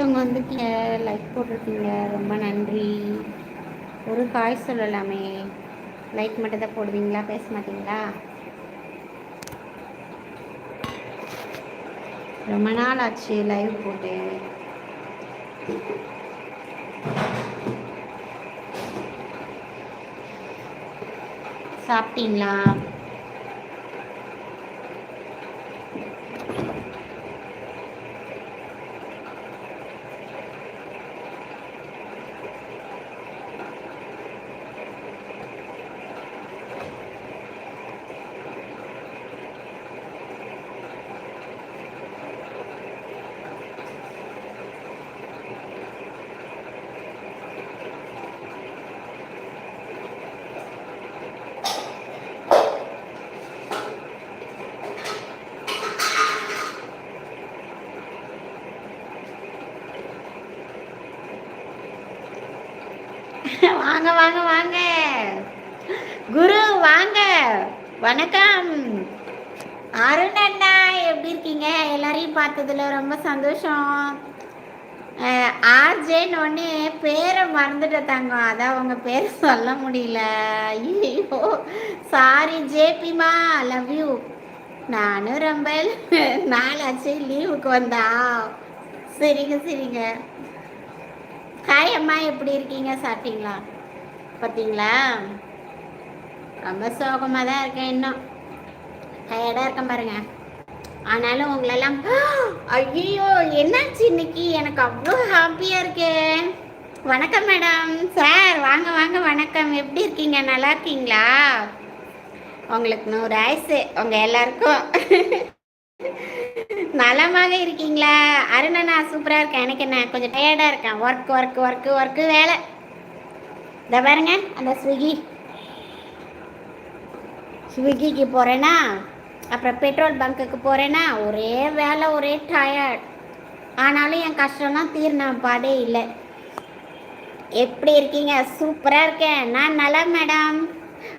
ஒருத்தவங்க வந்துட்டீங்க லைக் போட்டிருக்கீங்க ரொம்ப நன்றி. ஒரு காய் சொல்லலாமே. லைக் மட்டும் தான் போடுவீங்களா? பேச மாட்டீங்களா? ரொம்ப நாள் ஆச்சு லைவ் போட்டு. சாப்பிட்டீங்களா? வாங்க வாங்க வாங்க. குரு வாங்க. வணக்கம். அருண் அண்ணா எப்படி இருக்கீங்க? எல்லாரையும் பார்த்ததுல ரொம்ப சந்தோஷம். ஆர்ஜேன்னு ஒன்று பேரை மறந்துட்டு தாங்க அதான் உங்க பேர் சொல்ல முடியல. ஐயோ சாரி ஜேபிமா லவ் யூ நானும் ரொம்ப நாளாச்சு லீவுக்கு வந்தா. சரிங்க சரிங்க. ஹாய் அம்மா எப்படி இருக்கீங்க? சாப்பிட்டீங்களா? பார்த்தீங்களா ரொம்ப சோகமாக தான் இருக்கேன் இன்னும். டயர்டாக இருக்கேன் பாருங்க. ஆனாலும் உங்களெல்லாம் ஐயோ என்னாச்சு இன்னைக்கு? எனக்கு அவ்வளோ ஹாப்பியாக இருக்கு. வணக்கம் மேடம் சார் வாங்க வாங்க வணக்கம். எப்படி இருக்கீங்க? நல்லா இருக்கீங்களா? உங்களுக்கு நூறு ஆயுசு. உங்கள் எல்லாருக்கும். நலமாக இருக்கீங்களா? அருணண்ணா சூப்பராக இருக்கேன். எனக்கு என்ன கொஞ்சம் டயர்டாக இருக்கேன். ஒர்க் ஒர்க் ஒர்க்கு ஒர்க்கு வேலை. இந்த பாருங்க அந்த ஸ்விக்கி ஸ்விக்கிக்கு போகிறேன்னா அப்புறம் பெட்ரோல் பங்க்குக்கு போகிறேன்னா ஒரே வேலை ஒரே டயர்ட் ஆனாலும் என் கஷ்டம்லாம் தீர்ன பாடே இல்லை. எப்படி இருக்கீங்க? சூப்பராக இருக்கேன். நான் நல்லா மேடம்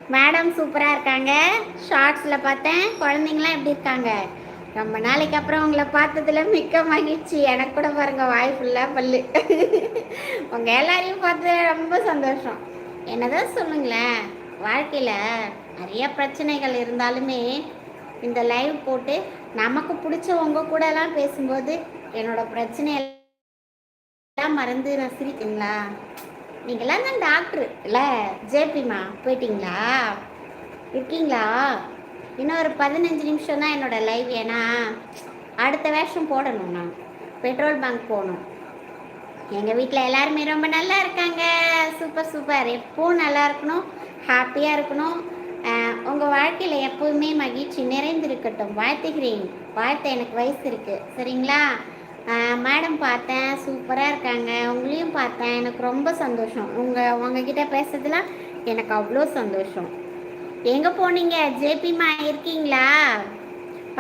மேடம் சூப்பராக இருக்காங்க. ஷார்ட்ஸில் பார்த்தேன். குழந்தைங்களாம் எப்படி இருக்காங்க? ரொம்ப நாளைக்கு அப்புறம் உங்களை பார்த்ததுல மிக்க மகிழ்ச்சி. எனக்கு கூட பாருங்கள் வாய் ஃபுல்லாக பல்லு. உங்கள் எல்லாரையும் பார்த்து ரொம்ப சந்தோஷம். என்னதான் சொல்லுங்களேன் வாழ்க்கையில் நிறைய பிரச்சனைகள் இருந்தாலுமே இந்த லைவ் போட்டு நமக்கு பிடிச்சவங்க கூடலாம் பேசும்போது என்னோட பிரச்சனையெல்லாம் மறந்து நான் சிரிக்குங்களா? நீங்களாம் தான் டாக்டர் இல்லை ஜேபிமா போயிட்டீங்களா? இருக்கீங்களா? இன்னும் ஒரு பதினஞ்சு நிமிஷம் தான் என்னோடய லைவ் ஏன்னா அடுத்த வேஷம் போடணும் நான். பெட்ரோல் பங்க் போகணும். எங்கள் வீட்டில் எல்லாருமே ரொம்ப நல்லா இருக்காங்க. சூப்பர் சூப்பர் எப்பவும் நல்லா இருக்கணும். ஹாப்பியாக இருக்கணும். உங்கள் வாழ்க்கையில் எப்போவுமே மகிழ்ச்சி நிறைந்திருக்கட்டும். வாழ்த்துகிறேன். வாழ்த்த எனக்கு வயசு இருக்குது சரிங்களா? மேடம் பார்த்தேன். சூப்பராக இருக்காங்க. உங்களையும் பார்த்தேன். எனக்கு ரொம்ப சந்தோஷம். உங்கள் உங்ககிட்ட பேசுறதுலாம் எனக்கு அவ்வளோ சந்தோஷம். எங்கே போனீங்க? ஜேபிமா இருக்கீங்களா?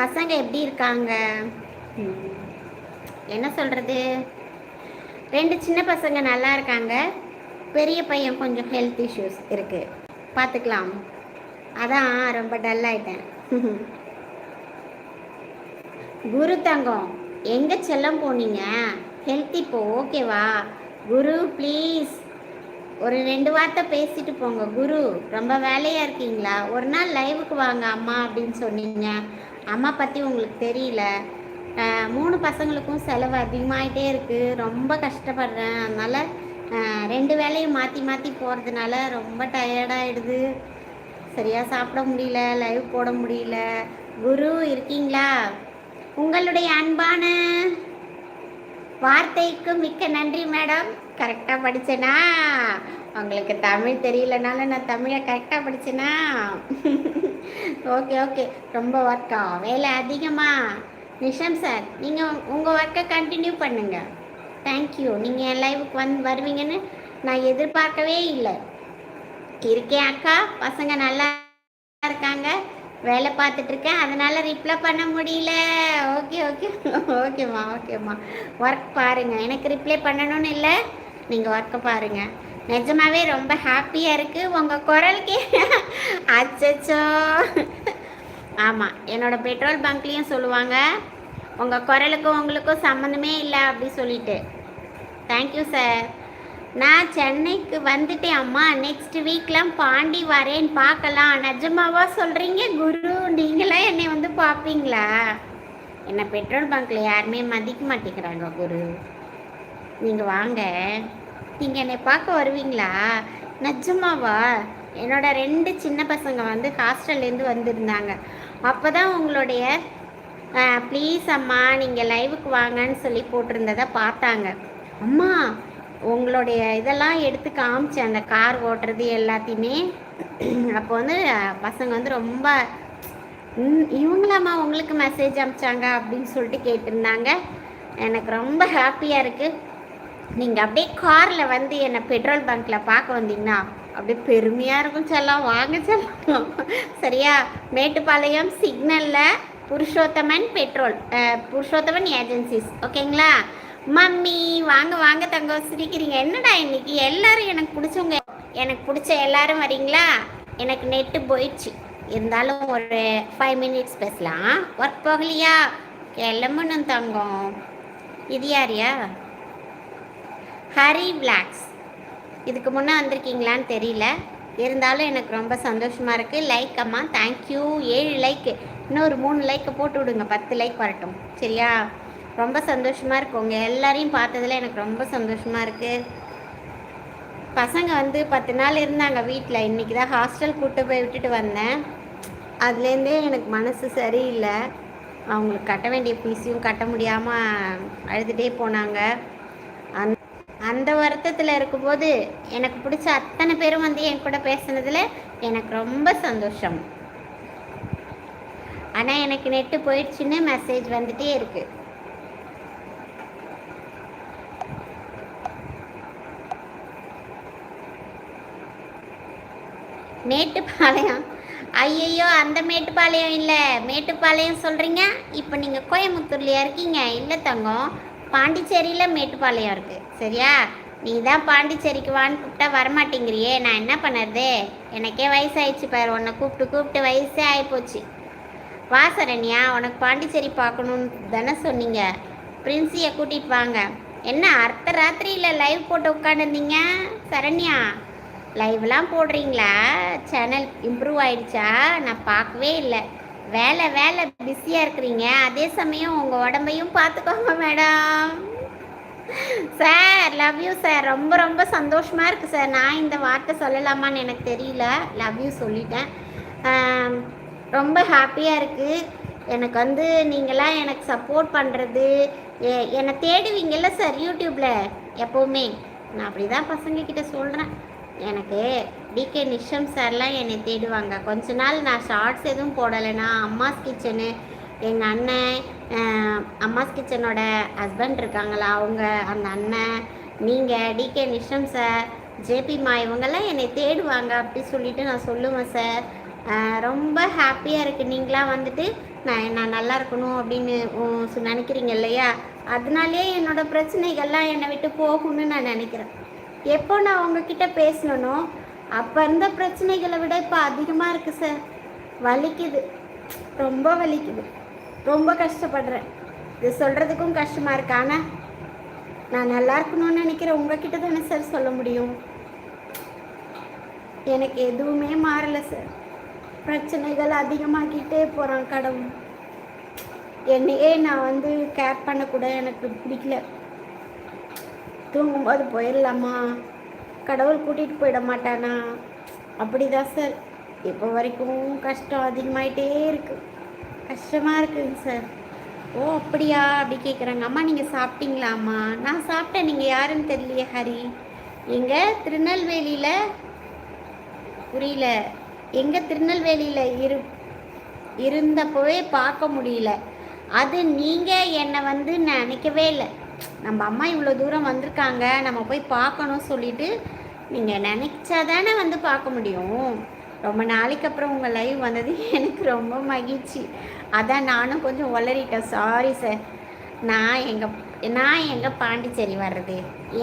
பசங்க எப்படி இருக்காங்க? என்ன சொல்கிறது ரெண்டு சின்ன பசங்க நல்லா இருக்காங்க. பெரிய பையன் கொஞ்சம் ஹெல்த் இஷ்யூஸ் இருக்குது பார்த்துக்கலாம் அதான் ரொம்ப டல் ஆயிட்டேன். குரு தங்கம் எங்கே செல்லம் போனீங்க? ஹெல்த் இப்போ ஓகேவா குரு ப்ளீஸ் ஒரு ரெண்டு வார்த்தை பேசிட்டு போங்க. குரு ரொம்ப வேலையாக இருக்கீங்களா? ஒரு நாள் லைவுக்கு வாங்க அம்மா அப்படின்னு சொன்னீங்க. அம்மா பற்றி உங்களுக்கு தெரியல. மூணு பசங்களுக்கும் செலவு அதிகமாகிட்டே இருக்குது ரொம்ப கஷ்டப்படுறேன். அதனால் ரெண்டு வேலையும் மாற்றி மாற்றி போகிறதுனால ரொம்ப டயர்டாகிடுது சரியாக சாப்பிட முடியல லைவ் போட முடியல. குரு இருக்கீங்களா? உங்களுடைய அன்பான வார்த்தைக்கு மிக்க நன்றி மேடம். கரெக்டாக படித்தேனா உங்களுக்கு தமிழ் தெரியலனால நான் தமிழை கரெக்டாக படித்தேனா ஓகே ஓகே. ரொம்ப ஒர்க்கா வேலை அதிகமாக நிஷம் சார் நீங்கள் உங்கள் ஒர்க்கை கண்டினியூ பண்ணுங்கள் தேங்க்யூ நீங்கள் என் லைவுக்கு வந்து வருவீங்கன்னு நான் எதிர்பார்க்கவே இல்லை. இருக்கேன் அக்கா பசங்க நல்லா இருக்காங்க. வேலை பார்த்துட்டு இருக்கேன். அதனால் ரிப்ளை பண்ண முடியல. ஓகே ஓகே ஓகேம்மா ஓகேம்மா ஒர்க் பாருங்கள் எனக்கு ரிப்ளை பண்ணணும்னு இல்லை. நீங்கள் ஒர்க்கை பாருங்கள் நிஜமாவே ரொம்ப ஹாப்பியாக இருக்குது உங்கள் குரலுக்கே அச்சச்சோ. ஆமாம் என்னோடய பெட்ரோல் பங்க்லேயும் சொல்லுவாங்க உங்கள் குரலுக்கும் உங்களுக்கும் சம்மந்தமே இல்லை அப்படி சொல்லிட்டு. தேங்க்யூ சார் நான் சென்னைக்கு வந்துட்டேன் அம்மா. நெக்ஸ்ட் வீக்லாம் பாண்டி வரேன் பார்க்கலாம். நிஜமாவா சொல்கிறீங்க குரு? நீங்களாம் என்னை வந்து பார்ப்பீங்களா? என்னை பெட்ரோல் பங்க்கில் யாருமே மதிக்க மாட்டேங்கிறாங்க குரு. நீங்கள் வாங்க. நீங்கள் என்னை பார்க்க வருவீங்களா? நிஜமாவா? என்னோட ரெண்டு சின்ன பசங்க வந்து ஹாஸ்டல்லேருந்து வந்திருந்தாங்க. அப்போ தான் உங்களுடைய ப்ளீஸ் அம்மா நீங்கள் லைவுக்கு வாங்கன்னு சொல்லி போட்டிருந்ததை பார்த்தாங்க. அம்மா உங்களுடைய இதெல்லாம் எடுத்து காமிச்சேன் அந்த கார் ஓட்டுறது எல்லாத்தையுமே. அப்போ வந்து பசங்க வந்து ரொம்ப இவங்களாம்மா உங்களுக்கு மெசேஜ் அனுப்பிச்சாங்க அப்படின்னு சொல்லிட்டு கேட்டிருந்தாங்க. எனக்கு ரொம்ப ஹாப்பியாக இருக்குது நீங்கள் அப்படியே காரில் வந்து என்னை பெட்ரோல் பங்க்கில் பார்க்க வந்தீங்கன்னா அப்படியே பெருமையாக இருக்கும் செல்லம். வாங்க செல்லம். சரியா? மேட்டுப்பாளையம் சிக்னலில் புருஷோத்தமன் பெட்ரோல் புருஷோத்தமன் ஏஜென்சிஸ். ஓகேங்களா? மம்மி வாங்க வாங்க தங்கம் சிரிக்கிறீங்க. என்னடா இன்னைக்கு? எல்லாரும் எனக்கு பிடிச்சவங்க எனக்கு பிடிச்ச எல்லாரும் வரீங்களா? எனக்கு நெட்டு போயிடுச்சு. இருந்தாலும் ஒரு ஃபைவ் மினிட்ஸ் பேசலாம். ஒர்க் போகலையா? கிளம்பணும் தங்கம். இது யாரியா? ஹரி பிளாக்ஸ் இதுக்கு முன்னே வந்திருக்கீங்களான்னு தெரியல. இருந்தாலும் எனக்கு ரொம்ப சந்தோஷமாக இருக்குது லைக் அம்மா தேங்க்யூ ஏழு லைக்கு இன்னொரு மூணு லைக்கை போட்டு விடுங்க. பத்து லைக் வரட்டும். சரியா? ரொம்ப சந்தோஷமாக இருக்குது உங்கள் எல்லாரையும் பார்த்ததில் எனக்கு ரொம்ப சந்தோஷமாக இருக்குது பசங்க வந்து பத்து நாள் இருந்தாங்க வீட்டில் இன்றைக்கி தான் ஹாஸ்டல் கூட்டு போய் விட்டுட்டு வந்தேன். அதுலேருந்தே எனக்கு மனசு சரியில்லை. அவங்களுக்கு கட்ட வேண்டிய ஃபீஸையும் கட்ட முடியாமல் அழுதுகிட்டே போனாங்க. அந்த வருத்தத்தில் இருக்கும்போது எனக்கு பிடிச்ச அத்தனை பேரும் வந்து என் கூட பேசுனதில் எனக்கு ரொம்ப சந்தோஷம். ஆனால் எனக்கு நெட்டு போயிடுச்சுன்னு மெசேஜ் வந்துட்டே இருக்கு. மேட்டுப்பாளையம். ஐயையோ அந்த மேட்டுப்பாளையம் இல்லை. மேட்டுப்பாளையம் சொல்கிறீங்க இப்போ நீங்கள் கோயம்புத்தூர்லையா இருக்கீங்க? இல்லை தங்கம். பாண்டிச்சேரியில் மேட்டுப்பாளையம் இருக்குது சரியா? நீ தான் பாண்டிச்சேரிக்கு வான்னு கூப்பிட்டா வரமாட்டேங்கிறியே. நான் என்ன பண்ணுறது? எனக்கே வயசாயிடுச்சு பாரு. உன்னை கூப்பிட்டு கூப்பிட்டு வயசே ஆகிப்போச்சு வா சரண்யா உனக்கு பாண்டிச்சேரி பார்க்கணுன்னு தானே சொன்னீங்க. பிரின்ஸியை கூட்டிகிட்டு வாங்க. என்ன அர்த்த ராத்திரியில் லைவ் போட்டு உட்காந்துருந்தீங்க சரண்யா? லைவ்லாம் போடுறீங்களா? சேனல் இம்ப்ரூவ் ஆயிடுச்சா? நான் பார்க்கவே இல்லை. வேலை வேலை பிஸியாக இருக்கிறீங்க. அதே சமயம் உங்கள் உடம்பையும் பார்த்துக்கோங்க madam sir love you sir. ரொம்ப ரொம்ப சந்தோஷமாக இருக்குது சார். நான் இந்த வார்த்தை சொல்லலாமான்னு எனக்கு தெரியல. லவ் யூ சொல்லிட்டேன். ரொம்ப ஹாப்பியாக இருக்குது எனக்கு வந்து நீங்களாம் எனக்கு சப்போர்ட் பண்ணுறது என்னை தேடுவீங்கல்ல சார் யூடியூப்பில் எப்போவுமே. நான் அப்படி தான் பசங்கக்கிட்ட சொல்கிறேன் எனக்கு டிகே நிஷம் சார்லாம் என்னை தேடுவாங்க. கொஞ்ச நாள் நான் ஷார்ட்ஸ் எதுவும் போடலைன்னா அம்மாஸ் கிச்சனு எங்கள் அண்ணன் அம்மாஸ் கிச்சனோட ஹஸ்பண்ட் இருக்காங்களா? அவங்க அந்த அண்ணன் நீங்கள் டிகே நிஷம் சார் ஜேபிமா இவங்கெல்லாம் என்னை தேடுவாங்க. அப்படி சொல்லிட்டு நான் சொல்லுவேன் சார் ரொம்ப ஹாப்பியாக இருக்குது நீங்களாம் வந்துட்டு நான் நான் நல்லா இருக்கணும் அப்படின்னு நினைக்கிறீங்க இல்லையா? அதனாலே என்னோட பிரச்சனைகள்லாம் என்னை விட்டு போகும்னு நான் நினைக்கிறேன். எப்போ நான் உங்ககிட்ட பேசணும்னோ அப்போ இருந்த பிரச்சனைகளை விட இப்போ அதிகமாக இருக்குது சார் வலிக்குது. ரொம்ப வலிக்குது. ரொம்ப கஷ்டப்படுறேன். இது சொல்கிறதுக்கும் கஷ்டமாக இருக்கு. ஆனால் நான் நல்லா இருக்கணும்னு நினைக்கிறேன் உங்ககிட்ட தானே சார் சொல்ல முடியும். எனக்கு எதுவுமே மாறலை சார் பிரச்சனைகள் அதிகமாக்கிட்டே போகிறான் கடவுள். என்னையே நான் வந்து கேர் பண்ணக்கூட எனக்கு பிடிக்கல. தூங்கும்போது போயிடலாமா? கடவுள் கூட்டிகிட்டு போயிட மாட்டானா? அப்படிதான் சார் இப்போ வரைக்கும் கஷ்டம் அதிகமாயிட்டே இருக்குது கஷ்டமாக இருக்குங்க சார். ஓ அப்படியா? அப்படி கேட்குறாங்க அம்மா நீங்கள் சாப்பிட்டீங்களாம்மா? நான் சாப்பிட்டேன். நீங்கள் யாருன்னு தெரியலையே ஹரி. எங்கள் திருநெல்வேலியில். புரியல. எங்கள் திருநெல்வேலியில் இரு இருந்தப்போவே பார்க்க முடியல. அது நீங்கள் என்னை வந்து நினைக்கவே இல்லை. நம்ம அம்மா இவ்வளோ தூரம் வந்திருக்காங்க. நம்ம போய் பார்க்கணும் சொல்லிட்டு நீங்கள் நினச்சா தானே வந்து பார்க்க முடியும். ரொம்ப நாளைக்கு அப்புறம் உங்கள் லைவ் வந்தது எனக்கு ரொம்ப மகிழ்ச்சி. அதான் நானும் கொஞ்சம் உளறிட்டேன். சாரி சார் நான் எங்கள் நான் எங்கள் பாண்டிச்சேரி வர்றது?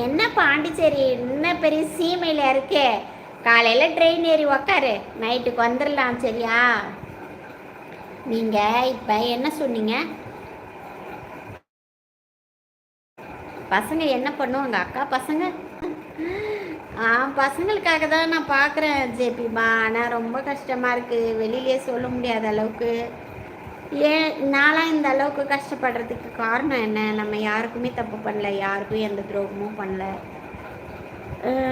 என்ன பாண்டிச்சேரி? என்ன பெரிய சீமையில் இருக்கே? காலையில் ட்ரெயின் ஏறி உக்காரு. நைட்டுக்கு வந்துடலாம் சரியா? நீங்கள் இப்போ என்ன சொன்னீங்க? பசங்க என்ன பண்ணுவாங்க அக்கா பசங்க? ஆ பசங்களுக்காக தான் நான் பார்க்குறேன் ஜேபிமா ஆனால் ரொம்ப கஷ்டமாக இருக்குது வெளியிலே சொல்ல முடியாத அளவுக்கு. ஏன் நான்லாம் இந்த அளவுக்கு கஷ்டப்படுறதுக்கு காரணம் என்ன? நம்ம யாருக்குமே தப்பு பண்ணல யாருக்கும் எந்த துரோகமும் பண்ணல.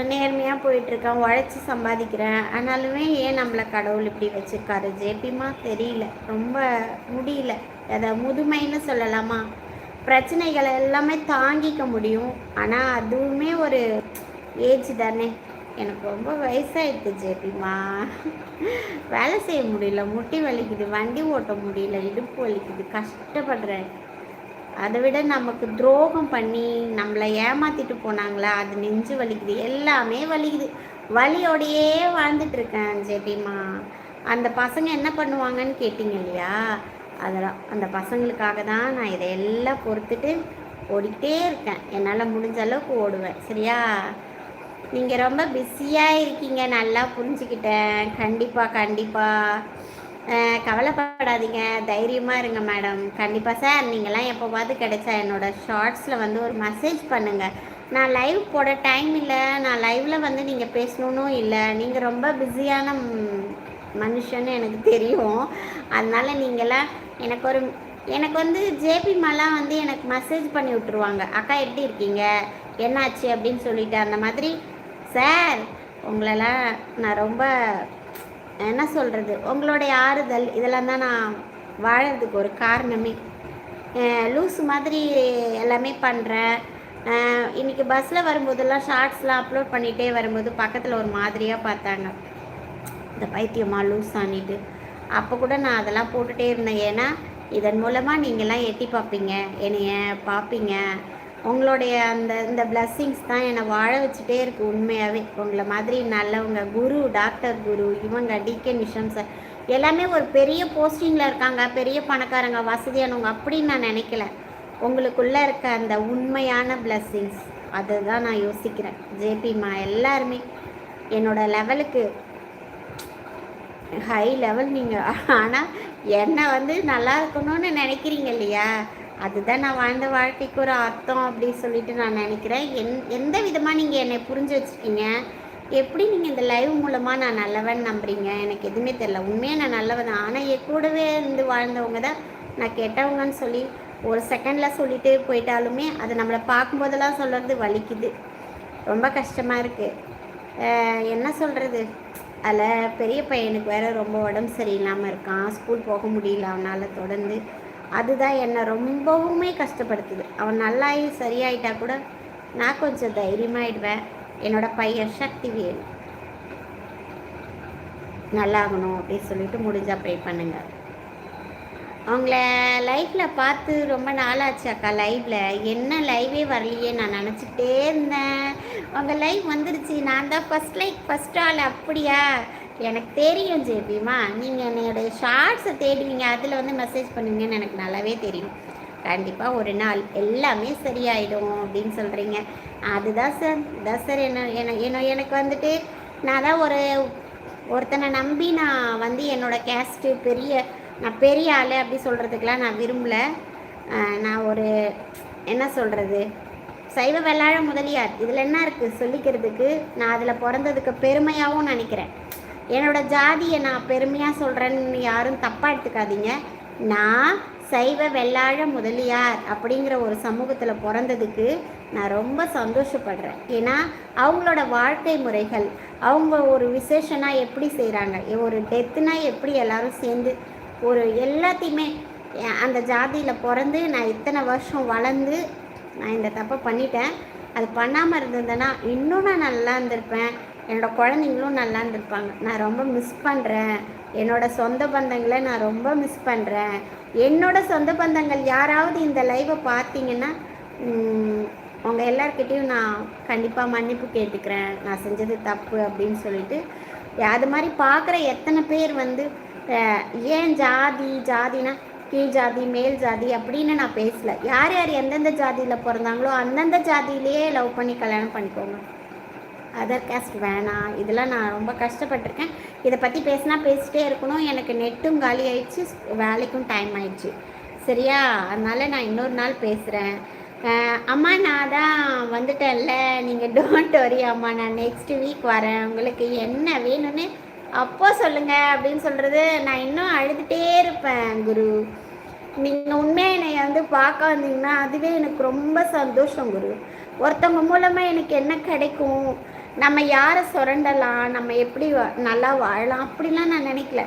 நேர்மையாக போயிட்டுருக்கேன் உழைச்சி சம்பாதிக்கிறேன். ஆனாலுமே ஏன் நம்மளை கடவுள் இப்படி வச்சுருக்காரு? ஜேபிமா தெரியல. ரொம்ப முடியல. அதை முதுமைன்னு சொல்லலாமா? பிரச்சனைகளை எல்லாமே தாங்கிக்க முடியும். ஆனால் அதுவுமே ஒரு ஏஜ் தானே. எனக்கு ரொம்ப வயசாயிருக்கு ஜேபிமா. வேலை செய்ய முடியல முட்டி வலிக்குது வண்டி ஓட்ட முடியல இடுப்பு வலிக்குது கஷ்டப்படுறேன். அதை விட நமக்கு துரோகம் பண்ணி நம்மளை ஏமாத்திட்டு போனாங்களா அது நெஞ்சு வலிக்குது எல்லாமே வலிக்குது. வலியோடையே வாழ்ந்துட்டு இருக்கேன் ஜெபிமா. அந்த பசங்க என்ன பண்ணுவாங்கன்னு கேட்டிங்க இல்லையா? அதெல்லாம் அந்த பசங்களுக்காக தான் நான் இதையெல்லாம் பொறுத்துட்டு ஓடிக்கிட்டே இருக்கேன். என்னால் முடிஞ்ச அளவுக்கு ஓடுவேன் சரியா? நீங்கள் ரொம்ப பிஸியாக இருக்கீங்க. நல்லா புரிஞ்சுக்கிட்டேன். கண்டிப்பாக கண்டிப்பாக கவலைப்படாதீங்க. தைரியமாக இருங்க மேடம். கண்டிப்பாக சார் நீங்களாம் எப்போவாது கிடைச்சா என்னோடய ஷார்ட்ஸில் வந்து ஒரு மெசேஜ் பண்ணுங்கள் நான் லைவ் போட டைம் இல்லை. நான் லைவில் வந்து நீங்கள் பேசணுன்னும் இல்லை. நீங்கள் ரொம்ப பிஸியான மனுஷன்னு எனக்கு தெரியும். அதனால் நீங்களாம் எனக்கு ஒரு எனக்கு வந்து ஜேபி மாலாம் வந்து எனக்கு மெசேஜ் பண்ணி விட்ருவாங்க அக்கா எப்படி இருக்கீங்க? என்னாச்சு? அப்படின்னு சொல்லிட்டு அந்த மாதிரி சார் உங்களெல்லாம் நான் ரொம்ப என்ன சொல்கிறது உங்களுடைய ஆறுதல் இதெல்லாம் தான் நான் வாழறதுக்கு ஒரு காரணமே. லூஸ் மாதிரி எல்லாமே பண்ணுறேன் இன்றைக்கி பஸ்ஸில் வரும்போதெல்லாம் ஷார்ட்ஸ்லாம் அப்லோட் பண்ணிகிட்டே வரும்போது பக்கத்தில் ஒரு மாதிரியாக பார்த்தாங்க. இந்த பைத்தியமா லூஸ் ஆனிட்டு அப்போ கூட நான் அதெல்லாம் போட்டுகிட்டே இருந்தேன். ஏன்னா இதன் மூலமாக நீங்கள்லாம் எட்டி பார்ப்பீங்க என்னைய பார்ப்பீங்க. உங்களுடைய அந்த இந்த பிளஸ்ஸிங்ஸ் தான் என்னை வாழ வச்சுட்டே இருக்குது உண்மையாகவே உங்களை மாதிரி நல்லவங்க குரு டாக்டர் குரு இவங்க டிகே நிஷம் சார் எல்லாமே ஒரு பெரிய போஸ்டிங்கில் இருக்காங்க பெரிய பணக்காரங்க வசதியானவங்க அப்படின்னு நான் நினைக்கல. உங்களுக்குள்ளே இருக்க அந்த உண்மையான பிளஸ்ஸிங்ஸ் அதுதான் நான் யோசிக்கிறேன். ஜேபிமா எல்லாருமே என்னோடய லெவலுக்கு ஹை லெவல் நீங்கள் ஆனால் என்னை வந்து நல்லா இருக்கணும்னு நினைக்கிறீங்க இல்லையா? அதுதான் நான் வாழ்ந்த வாழ்க்கைக்கு ஒரு அர்த்தம் அப்படின்னு சொல்லிட்டு நான் நினைக்கிறேன். என் எந்த விதமாக நீங்கள் என்னை புரிஞ்சு வச்சுருக்கீங்க? எப்படி நீங்கள் இந்த லைவ் மூலமாக நான் நல்லவன் நம்புறீங்க? எனக்கு எதுவுமே தெரில உண்மையாக நான் நல்லவன் தான். ஆனால் என் கூடவே இருந்து வாழ்ந்தவங்க தான் நான் கெட்டவங்கன்னு சொல்லி ஒரு செகண்டில் சொல்லிட்டு போயிட்டாலுமே அது நம்மளை பார்க்கும்போதெல்லாம் சொல்கிறது வலிக்குது. ரொம்ப கஷ்டமாக இருக்குது என்ன சொல்கிறது அதில் பெரிய பையனுக்கு வேறு ரொம்ப உடம்பு சரியில்லாமல் இருக்கான். ஸ்கூல் போக முடியல. அவனால் தொடர்ந்து அதுதான் என்னை ரொம்பவுமே கஷ்டப்படுத்துது. அவன் நல்லாயி சரியாயிட்டா கூட நான் கொஞ்சம் தைரியமாயிடுவேன். என்னோட பையன் சக்தி வேணும் நல்லாகணும் அப்படின்னு சொல்லிட்டு முடிஞ்சால் ப்ரே பண்ணுங்கள் அவங்கள லைஃப்பில் பார்த்து ரொம்ப நாளாச்சு அக்கா லைவில் என்ன லைவே வரலையே நான் நினச்சிக்கிட்டே இருந்தேன். அவங்க லைவ் வந்துருச்சு. நான் தான் ஃபஸ்ட் லைக் ஃபஸ்ட் ஆள் அப்படியா? எனக்கு தெரியும் ஜேபிமா நீங்கள் என்னுடைய ஷார்ட்ஸை தேடுவீங்க. அதில் வந்து மெசேஜ் பண்ணுவீங்கன்னு எனக்கு நல்லாவே தெரியும். கண்டிப்பாக ஒரு நாள் எல்லாமே சரியாயிடும் அப்படின்னு சொல்கிறீங்க அதுதான் சார் இதான் சார் என்ன என்ன எனக்கு வந்துட்டு நான் தான் ஒரு ஒருத்தனை நம்பி நான் வந்து என்னோடய கேஸ்ட்டு பெரிய நான் பெரிய ஆள் அப்படி சொல்கிறதுக்கெலாம் நான் விரும்பலை. நான் ஒரு என்ன சொல்கிறது சைவ வெள்ளாழ முதலியார். இதில் என்ன இருக்குது சொல்லிக்கிறதுக்கு நான் அதில் பிறந்ததுக்கு பெருமையாகவும் நினைக்கிறேன். என்னோட ஜாதியை நான் பெருமையாக சொல்கிறேன்னு யாரும் தப்பாக எடுத்துக்காதீங்க. நான் சைவ வெள்ளாழ முதலியார் அப்படிங்கிற ஒரு சமூகத்தில் பிறந்ததுக்கு நான் ரொம்ப சந்தோஷப்படுறேன். ஏன்னா அவங்களோட வாழ்க்கை முறைகள் அவங்க ஒரு விசேஷனா எப்படி செய்கிறாங்க ஒரு டெத்துனா எப்படி எல்லாரும் சேர்ந்து ஒரு எல்லாத்தையுமே அந்த ஜாதியில் பிறந்து நான் இத்தனை வருஷம் வளர்ந்து நான் இந்த தப்பை பண்ணிட்டேன். அது பண்ணாமல் இருந்திருந்தேன்னா இன்னும் நான் நல்லா இருந்திருப்பேன். என்னோடய குழந்தைங்களும் நல்லா இருந்திருப்பாங்க. நான் ரொம்ப மிஸ் பண்ணுறேன் என்னோடய சொந்த பந்தங்களை நான் ரொம்ப மிஸ் பண்ணுறேன் என்னோடய சொந்த பந்தங்கள் யாராவது இந்த லைவை பார்த்தீங்கன்னா உங்கள் எல்லாருக்கிட்டேயும் நான் கண்டிப்பாக மன்னிப்பு கேட்டுக்கிறேன். நான் செஞ்சது தப்பு அப்படின்னு சொல்லிட்டு. அது மாதிரி பார்க்குற எத்தனை பேர் வந்து ஏன் ஜாதி ஜாதினா கீழ் ஜாதி மேல் ஜாதி அப்படின்னு நான் பேசல. யார் யார் எந்தெந்த ஜாதியில் பிறந்தாங்களோ அந்தந்த ஜாதியிலேயே லவ் பண்ணி கல்யாணம் பண்ணிக்கோங்க. அதர் கேஸ்ட் வேணாம் இதெல்லாம் நான் ரொம்ப கஷ்டப்பட்டிருக்கேன். இதை பற்றி பேசினா பேசிட்டே இருக்கணும். எனக்கு நெட்டும் காலி ஆயிடுச்சு. வேலைக்கும் டைம் ஆயிடுச்சு. சரியா? அதனால் நான் இன்னொரு நாள் பேசுகிறேன் அம்மா நான் தான் வந்துட்டேன்ல. நீங்கள் டோன்ட் வரி அம்மா. நான் நெக்ஸ்ட் வீக் வரேன். உங்களுக்கு என்ன வேணும்னு அப்போ சொல்லுங்கள் அப்படின்னு சொல்கிறது நான் இன்னும் அழுதுகிட்டே இருப்பேன் குரு. நீங்கள் உண்மையாக என்னை வந்து பார்க்க வந்தீங்கன்னா அதுவே எனக்கு ரொம்ப சந்தோஷம் குரு. ஒருத்தவங்க மூலமாக எனக்கு என்ன கிடைக்கும்? நம்ம யாரை சுரண்டலாம்? நம்ம எப்படி நல்லா வாழலாம்? அப்படிலாம் நான் நினைக்கல.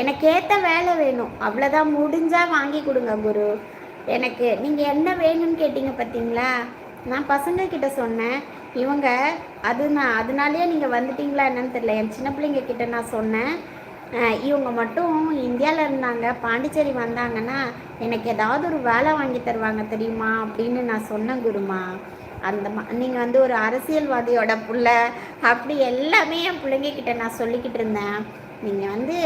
எனக்கு ஏற்ற வேலை வேணும். அவ்வளோதான் முடிஞ்சால் வாங்கி கொடுங்க குரு. எனக்கு நீங்கள் என்ன வேணும்னு கேட்டீங்க பார்த்தீங்களா? நான் பசங்கக்கிட்ட சொன்னேன். இவங்க அது நான் அதனாலேயே நீங்கள் வந்துட்டீங்களா என்னன்னு தெரியல. என் சின்ன பிள்ளைங்க கிட்ட நான் சொன்னேன். இவங்க மட்டும் இந்தியாவில் இருந்தாங்க பாண்டிச்சேரி வந்தாங்கன்னா எனக்கு ஏதாவது ஒரு வேலை வாங்கி தருவாங்க தெரியுமா? அப்படின்னு நான் சொன்னேன் குருமா. அந்த மா நீங்கள் வந்து ஒரு அரசியல்வாதியோட பிள்ளை அப்படி எல்லாமே என் பிள்ளைங்கக்கிட்ட நான் சொல்லிக்கிட்டு இருந்தேன். நீங்கள் வந்து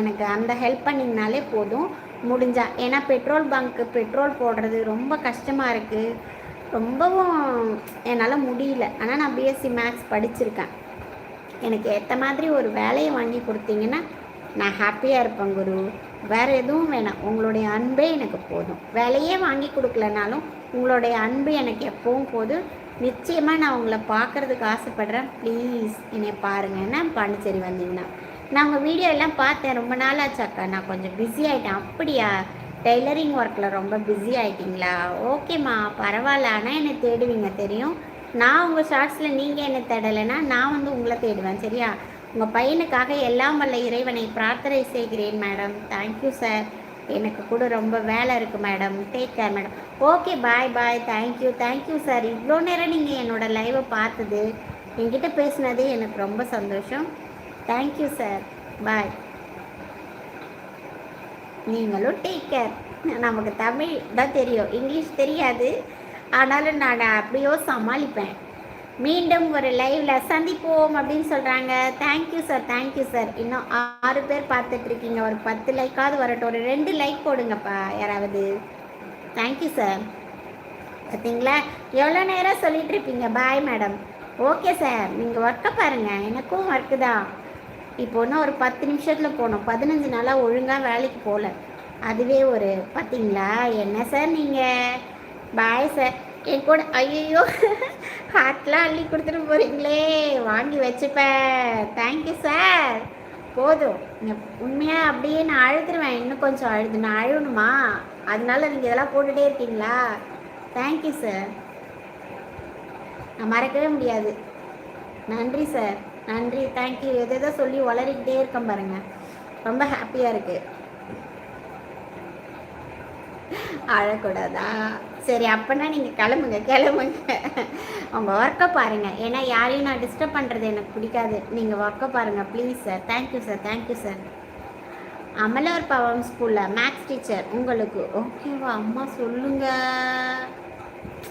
எனக்கு அந்த ஹெல்ப் பண்ணிங்கனாலே போதும் முடிஞ்சா. ஏன்னா பெட்ரோல் பங்க்கு பெட்ரோல் போடுறது ரொம்ப கஷ்டமாக இருக்குது ரொம்பவும் என்னால் முடியல. ஆனால் நான் பிஎஸ்சி மேக்ஸ் படிச்சிருக்கேன். எனக்கு ஏற்ற மாதிரி ஒரு வேலையை வாங்கி கொடுத்தீங்கன்னா நான் ஹாப்பியாக இருப்பேன் குரு. வேறு எதுவும் வேணாம். உங்களுடைய அன்பே எனக்கு போதும். வேலையே வாங்கி கொடுக்கலனாலும் உங்களுடைய அன்பு எனக்கு எப்பவும் போது. நிச்சயமாக நான் உங்களை பார்க்குறதுக்கு ஆசைப்படுறேன். ப்ளீஸ் என்னை பாருங்கன்னா பாண்டிச்சேரி வந்தீங்கன்னா. நான் உங்கள் வீடியோ எல்லாம் பார்த்தேன். ரொம்ப நாள் ஆச்சாக்கா நான் கொஞ்சம் பிஸி ஆகிட்டேன் அப்படியா? டெய்லரிங் ஒர்க்கில் ரொம்ப பிஸி ஆகிட்டிங்களா ஓகேம்மா பரவாயில்ல. ஆனால் என்னை தேடுவீங்க. தெரியும். நான் உங்கள் ஷார்ட்ஸில் நீங்கள் என்னை தேடலைன்னா நான் வந்து உங்களை தேடுவேன். சரியா? உங்கள் பையனுக்காக எல்லாம் வல்ல இறைவனை பிரார்த்தனை செய்கிறேன் மேடம் தேங்க்யூ சார் எனக்கு கூட ரொம்ப வேலை இருக்குது madam take care madam okay bye bye thank you thank you sir இவ்வளோ நேரம் நீங்கள் என்னோடய லைவை பார்த்தது என்கிட்ட பேசினது எனக்கு ரொம்ப சந்தோஷம். தேங்க்யூ சார் பாய் நீங்களும் டேக் கேர் நமக்கு தமிழ் தான் தெரியும். இங்கிலீஷ் தெரியாது. ஆனாலும் நான் அப்படியோ சமாளிப்பேன். மீண்டும் ஒரு லைவ்ல சந்திப்போம் அப்படின்னு சொல்றாங்க. தேங்க்யூ சார் தேங்க்யூ சார் இன்னும் ஆறு பேர் பார்த்துட்டு இருக்கீங்க ஒரு பத்து லைக்காவது வரட்டும். ஒரு ரெண்டு லைக் போடுங்கப்பா யாராவது. தேங்க்யூ சார் பார்த்தீங்களா எவ்வளோ நேரம் சொல்லிட்டு இருப்பீங்க பாய் மேடம் ஓகே சார் நீங்கள் ஒர்க்கை பாருங்கள் எனக்கும் ஒர்க்கு தான். இப்போ இன்னும் ஒரு பத்து நிமிஷத்தில் போகணும். பதினஞ்சு நாளாக ஒழுங்காக வேலைக்கு போகல அதுவே ஒரு பார்த்தீங்களா என்ன சார் நீங்கள் பாய் சார் என் கூட ஐயோ ஹார்ட்லாம் அள்ளி கொடுத்துட்டு போகிறீங்களே வாங்கி வச்சுப்பேன். தேங்க்யூ சார் போதும். நீங்கள் உண்மையாக அப்படியே நான் அழுதுருவேன். இன்னும் கொஞ்சம் அழுது நான் அழுகணுமா அதனால நீங்கள் இதெல்லாம் போட்டுகிட்டே இருக்கீங்களா? தேங்க்யூ சார் நான் மறக்கவே முடியாது. நன்றி சார் நன்றி. தேங்க்யூ எதை எதோ சொல்லி வளரிக்கிட்டே இருக்கேன் பாருங்கள் ரொம்ப ஹாப்பியாக இருக்குது அழக்கூடாதா? சரி அப்போனா நீங்கள் கிளம்புங்க கிளம்புங்க. உங்கள் ஒர்க்கை பாருங்கள் ஏன்னா யாரையும் நான் டிஸ்டர்ப் பண்ணுறது எனக்கு பிடிக்காது. நீங்கள் ஒர்க்கை பாருங்கள் please sir thank you sir thank you sir அமலர் பவம் ஸ்கூலில் மேக்ஸ் டீச்சர் உங்களுக்கு ஓகேவா அம்மா சொல்லுங்க.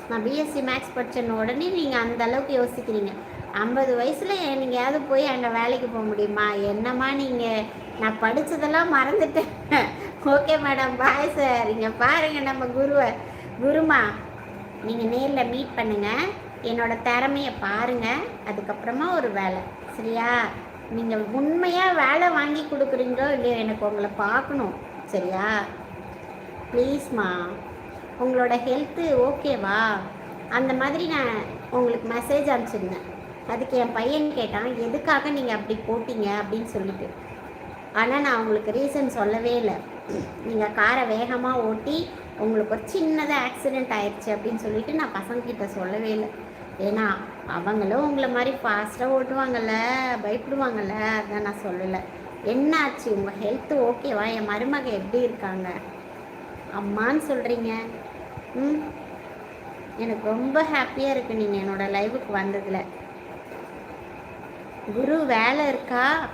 நான் பிஎஸ்சி மேக்ஸ் படித்தன உடனே நீங்கள் அந்த அளவுக்கு யோசிக்கிறீங்க. ஐம்பது வயசில் நீங்களாவது போய் அங்கே வேலைக்கு போக முடியுமா? என்னம்மா நீங்கள் நான் படித்ததெல்லாம் மறந்துட்டேன். ஓகே மேடம் பாய் சார் இங்கே பாருங்கள் நம்ம குருவை. குருமா நீங்கள் நேரில் மீட் பண்ணுங்கள் என்னோட திறமையை பாருங்கள் அதுக்கப்புறமா ஒரு வேலை. சரியா? நீங்கள் உண்மையாக வேலை வாங்கி கொடுக்குறீங்களோ இல்லையோ எனக்கு உங்களை பார்க்கணும். சரியா? ப்ளீஸ்மா உங்களோட ஹெல்த்து ஓகேவா அந்த மாதிரி நான் உங்களுக்கு மெசேஜ் அனுப்பிச்சிருந்தேன். அதுக்கு என் பையன் கேட்டான் எதுக்காக நீங்கள் அப்படி போட்டீங்க? அப்படின்னு சொல்லிட்டு. ஆனால் நான் உங்களுக்கு ரீசன் சொல்லவே இல்லை. நீங்கள் காரை வேகமாக ஓட்டி உங்களுக்கு ஒரு சின்னதாக ஆக்சிடெண்ட் ஆயிடுச்சு அப்படின்னு சொல்லிட்டு நான் பசங்கக்கிட்ட சொல்லவே இல்லை. ஏன்னா அவங்களும் உங்களை மாதிரி ஃபாஸ்ட்டாக ஓட்டுவாங்கள்ல பயப்படுவாங்கள்ல அதான் நான் சொல்லலை. என்னாச்சு? உங்கள் ஹெல்த்து ஓகேவா என் மருமக எப்படி இருக்காங்க? அம்மான்னு சொல்கிறீங்க ம்? எனக்கு ரொம்ப ஹாப்பியாக இருக்குது நீங்கள் என்னோடய லைவுக்கு வந்ததில். குரு வேலை இருக்கா?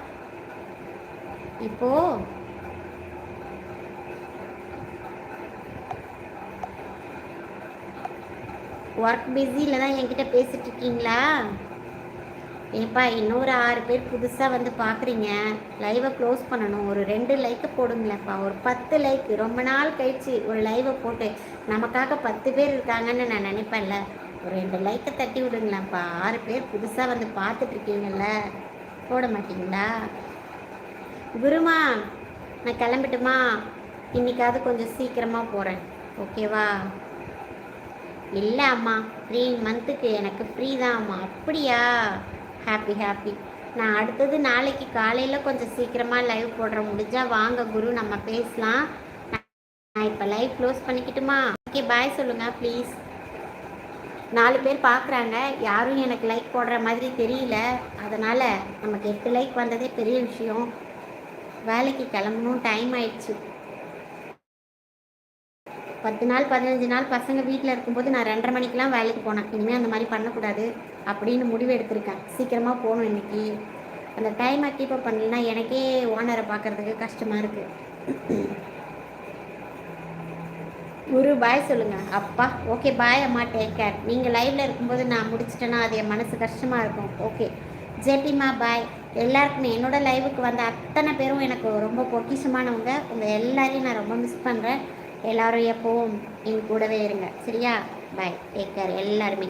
இப்போது ஒர்க் பிஸியில் தான் என்கிட்ட பேசிகிட்டு இருக்கீங்களா ஏப்பா இன்னொரு ஆறு பேர் புதுசாக வந்து பார்க்குறீங்க லைவை க்ளோஸ் பண்ணணும். ஒரு ரெண்டு லைக்கு போடுங்களேப்பா. ஒரு பத்து லைக் ரொம்ப நாள் கழிச்சு ஒரு லைவை போட்டு நமக்காக பத்து பேர் இருக்காங்கன்னு நான் நினைப்பேன்ல. ஒரு ரெண்டு லைக்கை தட்டி விடுங்களேன்ப்பா. ஆறு பேர் புதுசாக வந்து பார்த்துட்ருக்கீங்கல்ல போட மாட்டீங்களா? குருமா நான் கிளம்பட்டுமா? இன்னைக்காவது கொஞ்சம் சீக்கிரமாக போகிறேன் ஓகேவா? இல்லை அம்மா த்ரீ மந்த்துக்கு எனக்கு ஃப்ரீ தான் அம்மா. அப்படியா? ஹாப்பி ஹாப்பி நான் அடுத்தது நாளைக்கு காலையில் கொஞ்சம் சீக்கிரமாக லைவ் போடுற முடிஞ்சால் வாங்க குரு நம்ம பேசலாம். நான் இப்போ லைவ் க்ளோஸ் பண்ணிக்கிட்டுமா? ஓகே பாய் சொல்லுங்கள் ப்ளீஸ் நாலு பேர் பார்க்குறாங்க யாரும் எனக்கு லைக் போடுற மாதிரி தெரியல. அதனால் நமக்கு எட்டு லைக் வந்ததே பெரிய விஷயம். வேலைக்கு கிளம்பணும் டைம் ஆயிடுச்சு. பத்து நாள் பதினஞ்சு நாள் பசங்க வீட்டில் இருக்கும்போது நான் ரெண்டரை மணிக்கெலாம் வேலைக்கு போனேன். இனிமேல் அந்த மாதிரி பண்ணக்கூடாது அப்படின்னு முடிவு எடுத்திருக்கேன். சீக்கிரமாக போகணும் இன்னைக்கு. அந்த டைமை கீப் அப் பண்ணலன்னா எனக்கே ஓனரை பார்க்குறதுக்கு கஷ்டமாக இருக்குது குரு பாய் சொல்லுங்கள் அப்பா ஓகே பாய் அம்மா டேக் கேர் நீங்கள் லைவில் இருக்கும்போது நான் முடிச்சிட்டேன்னா அது என் மனசு கஷ்டமாக இருக்கும். ஓகே ஜெட்டிமா பாய் எல்லாருக்குமே என்னோட லைவுக்கு வந்த அத்தனை பேரும் எனக்கு ரொம்ப பொக்கிஷமானவங்க. உங்கள் எல்லாரையும் நான் ரொம்ப மிஸ் பண்ணுறேன் எல்லோரும் எப்பவும் என் கூடவே இருங்க. சரியா? பாய் டேக் கேர் எல்லாருமே.